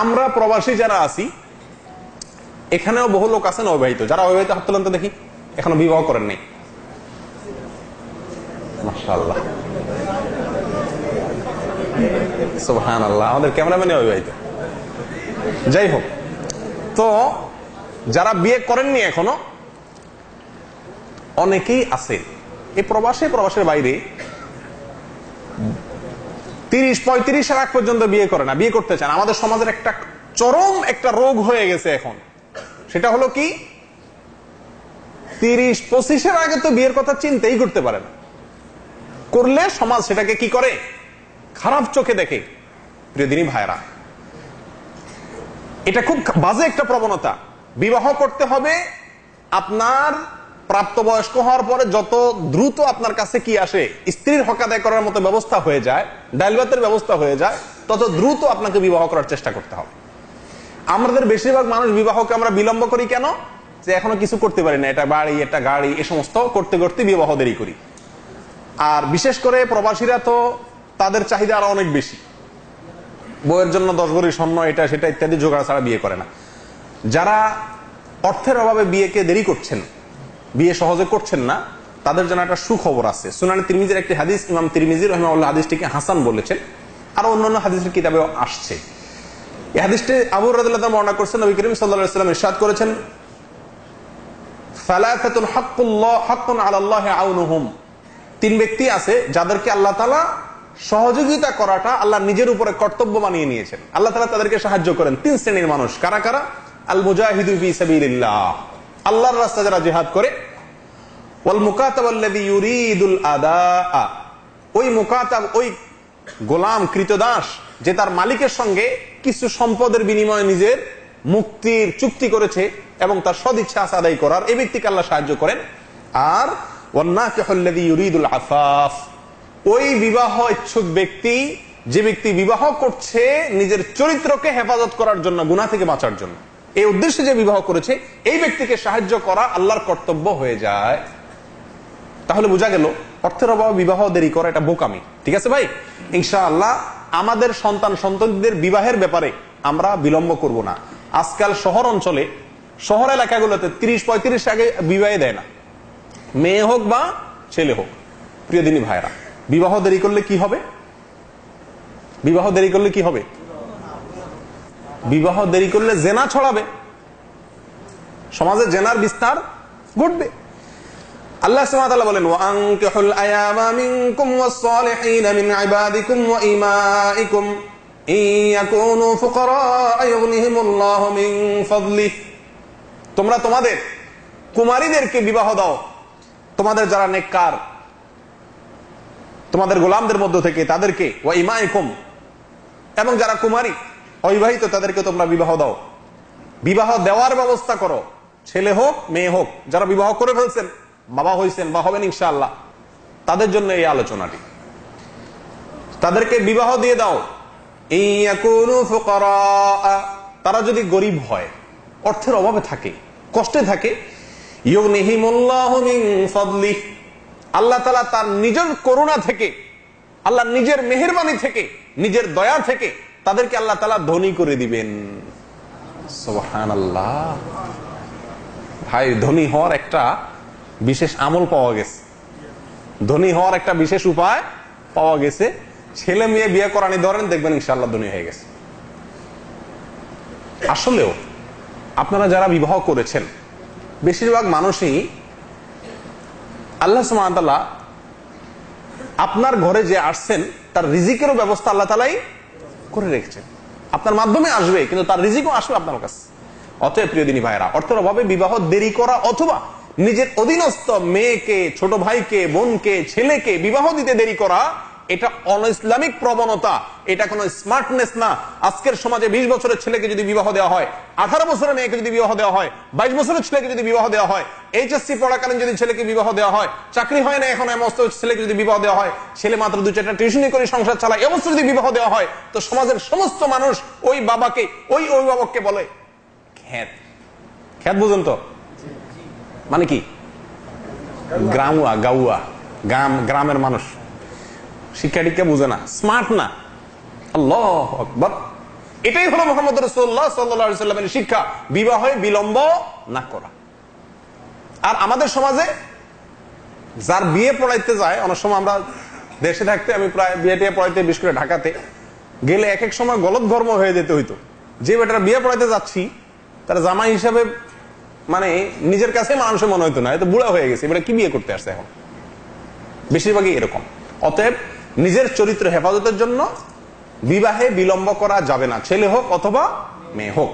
আমরা প্রবাসী যারা আছি, এখানেও বহু লোক আছেন অবিবাহিত। যারা অবিবাহিত, হাত তোলেন তো দেখি, এখনও বিবাহ করেন নাই। আল্লাহ আমাদের অবিবাহিত। যাই হোক, তো যারা বিয়ে করেননি এখনও, অনেকেই আছে। এই প্রবাসে, প্রবাসের বাইরে তিরিশ পঁয়ত্রিশ আগ পর্যন্ত বিয়ে করে না, বিয়ে করতে চান। আমাদের সমাজের একটা চরম একটা রোগ হয়ে গেছে এখন। সেটা হলো কি? তিরিশ, পঁচিশের আগে তো বিয়ের কথা চিন্তাই করতে পারে না। করলে সমাজ সেটাকে কি করে? খারাপ চোখে দেখে। প্রিয় দিনী ভাইরা এটা খুব বাজে একটা প্রবণতা। বিবাহ করতে হবে আপনার প্রাপ্তবয়স্ক হওয়ার পরে যত দ্রুত আপনার কাছে কি আসে, স্ত্রীর হক আদায় করার মতো ব্যবস্থা হয়ে যায় ডাইলবাতের ব্যবস্থা হয়ে যায়, তত দ্রুত আপনাকে বিবাহ করার চেষ্টা করতে হবে। আমাদের বেশিরভাগ মানুষ বিবাহকে আমরা বিলম্ব করি কেন? যে এখনও কিছু করতে পারি না, এটা বাড়ি, এটা গাড়ি, এ সমস্ত করতে করতে বিবাহ দেরি করি। আর বিশেষ করে প্রবাসীরা তো তাদের চাহিদা আরও অনেক বেশি। বইয়ের জন্য দশ গড়ি স্বর্ণ, এটা, সেটা ইত্যাদি জোগাড় ছাড়া বিয়ে করে না। যারা অর্থের অভাবে বিয়েকে দেরি করছেন বিয়ে সহজে করছেন না, তাদের জন্য একটা সুখবর আছে। সুনানি তিরমিজির একটি হাদিস, ইমাম তিরমিজির রহমাউল্লাহ হাদিসটিকে হাসান বলেছেন, আর অন্যান্য হাদিসের কিতাবেও আসছে। এই হাদিসটি আবু বর্ণনা করছেন, নবী করিম ইরশাদ করেছেন আলাল্লাহি আউনুহুম। তিন ব্যক্তি আছে যাদেরকে আল্লাহ তাআলা সহযোগিতা করাটা আল্লাহ নিজের উপরে কর্তব্য বানিয়ে নিয়েছেন। আল্লাহ তাআলা তাদেরকে সাহায্য করেন, তিন শ্রেণির মানুষ। কারা কারা? আল মুজাহিদু ফি সাবিলিল্লাহ। আল্লাহর রাস্তায় যারা জিহাদ করে ওয়াল ইউরিদুল আদাআ। ওই মুকাতাব, ওই গোলাম কৃতদাস যে তার মালিকের সঙ্গে কিছু সম্পদের বিনিময়ে নিজের মুক্তির চুক্তি করেছে এবং তার সদিচ্ছা আদায় করার, এই ব্যক্তিকে আল্লাহ সাহায্য করেন। আর ইউরিদুল আফাফ। ওই বিবাহ ইচ্ছুক ব্যক্তি, যে ব্যক্তি বিবাহ করছে নিজের চরিত্রকে হেফাজত করার জন্য, গুনাহ থেকে বাঁচার জন্য। এই উদ্দেশ্যে যে বিবাহ করেছে, এই ব্যক্তিকে সাহায্য করা আল্লাহর কর্তব্য হয়ে যায়। তাহলে বোঝা গেল, অর্থের অভাবে বিবাহ দেরি করা এটা বোকামি। ঠিক আছে ভাই? ইনশাআল্লাহ আমাদের সন্তান সন্ততিদের বিবাহের ব্যাপারে আমরা বিলম্ব করব না। আজকাল শহর অঞ্চলে, শহর এলাকাগুলোতে তিরিশ পঁয়ত্রিশ আগে বিবাহে দেয় না। মেয়ে হোক বা ছেলে হোক, প্রিয় দিনী ভাইরা বিবাহ দেরি করলে কি হবে? বিবাহ দেরি করলে কি হবে? বিবাহ দেরি করলে জেনা ছড়াবে। সমাজে জেনার বিস্তার ঘটবে। আল্লাহ সুবহানাহু ওয়া বলেন ওয়ানকিহুল আয়ামা মিনকুম ওয়াস-সালিহিনা মিন ইবাদিকুম ওয়া ইমাইকুম ইয়াকুনু ফুকারা ইউগনিহিমুল্লাহু মিন ফাদলিহি। তোমরা তোমাদের কুমারীদেরকে বিবাহ দাও। তোমাদের যারা নেককার, তোমাদের গোলামদের মধ্য থেকে তাদেরকে, ওয়া ইমাইকুম এবং যারা কুমারী, অবিবাহিত, তাদেরকে তোমরা বিবাহ দাও। বিবাহ দেওয়ার ব্যবস্থা করো। ছেলে হোক, মেয়ে হোক, যারা বিবাহ করে ফেলছেন বাবা হয়েছেন বা হবেন ইনশাআল্লাহ। তাদের জন্য এই আলোচনাটি। তাদেরকে বিবাহ দিয়ে দাও। তারা যদি গরিব হয়, অর্থের অভাবে থাকে, কষ্টে থাকে আল্লাহ তাআলা তার নিজের করুণা থেকে, আল্লাহ নিজের মেহেরবানি থেকে, নিজের দয়া থেকে তাদেরকে আল্লাহ তালা ধনী করে দিবেন। ভাই, ধনী হওয়ার একটা বিশেষ আমল পাওয়া গেছে। ধনী হওয়ার একটা বিশেষ উপায় পাওয়া গেছে। ছেলে মেয়ে বিয়ে করানি ধরেন, দেখবেন ইনশাল্লাহ ধনী হয়ে গেছে। আসলেও আপনারা যারা বিবাহ করেছেন, বেশিরভাগ মানুষই আল্লাহ সুমাতাল্লাহ আপনার ঘরে যে আসছেন, তার রিজিকেরও ব্যবস্থা আল্লাহ তালাই করে রেখেছেন। আপনার মাধ্যমে আসবে, কিন্তু তার রিজিকও আসবে আপনার কাছে। অতএব প্রিয় দিনী ভাইরা অর্থের অভাবে বিবাহ দেরি করা অথবা নিজের অধীনস্থ মেয়েকে, ছোট ভাইকে, বোনকে, ছেলেকে বিবাহ দিতে দেরি করা, এটা অন ইসলামিক প্রবণতা, এটা কোনো স্মার্টনেস না। আজকের সমাজে বিশ বছরের ছেলেকে যদি বিবাহ দেওয়া হয়, আঠারো বছরের মেয়েকে যদি বিবাহ দেওয়া হয়, বাইশ বছরের ছেলেকে যদি বিবাহ দেওয়া হয়, এইচএসসি পড়াকালীন যদি ছেলেকে বিবাহ দেওয়া হয়, চাকরি হয় না এখন এমস্ত ছেলেকে যদি বিবাহ দেওয়া হয়, ছেলে মাত্র দু চারটা টিউশনি করে সংসার চালায়, এ অবস্থা যদি বিবাহ দেওয়া হয়, তো সমাজের সমস্ত মানুষ ওই বাবাকে, ওই অভিভাবককে বলে, খ্যাত। খ্যাত বুঝুন তো। মানে কি? গ্রামুয়া, গাউয়া, গ্রাম, গ্রামের মানুষ। শিক্ষা টিক্ষা বুঝে না স্মার্ট না। এটাই হলো মোহাম্মদ রসুল্লাহ সাল্লামের শিক্ষা। বিবাহে বিলম্ব না করা। আর আমাদের সমাজে যার বিয়ে পড়াইতে যায়, অনেক সময় আমরা দেশে থাকতে, আমি প্রায় বিয়ে টিয়ে পড়াইতে, বিশেষ করে ঢাকাতে, গেলে এক এক সময় গলত ধর্ম হয়ে যেতে হইতো। যে বেটার বিয়ে পড়াইতে যাচ্ছি, তার জামাই হিসাবে মানে নিজের কাছে মানুষের মনে হইতো না এত বুড়া হয়ে গেছে, এবার কি বিয়ে করতে আসছে এখন? বেশিরভাগই এরকম। অতএব নিজের চরিত্র হেফাজতের জন্য বিবাহে বিলম্ব করা যাবে না, ছেলে হোক অথবা মেয়ে হোক।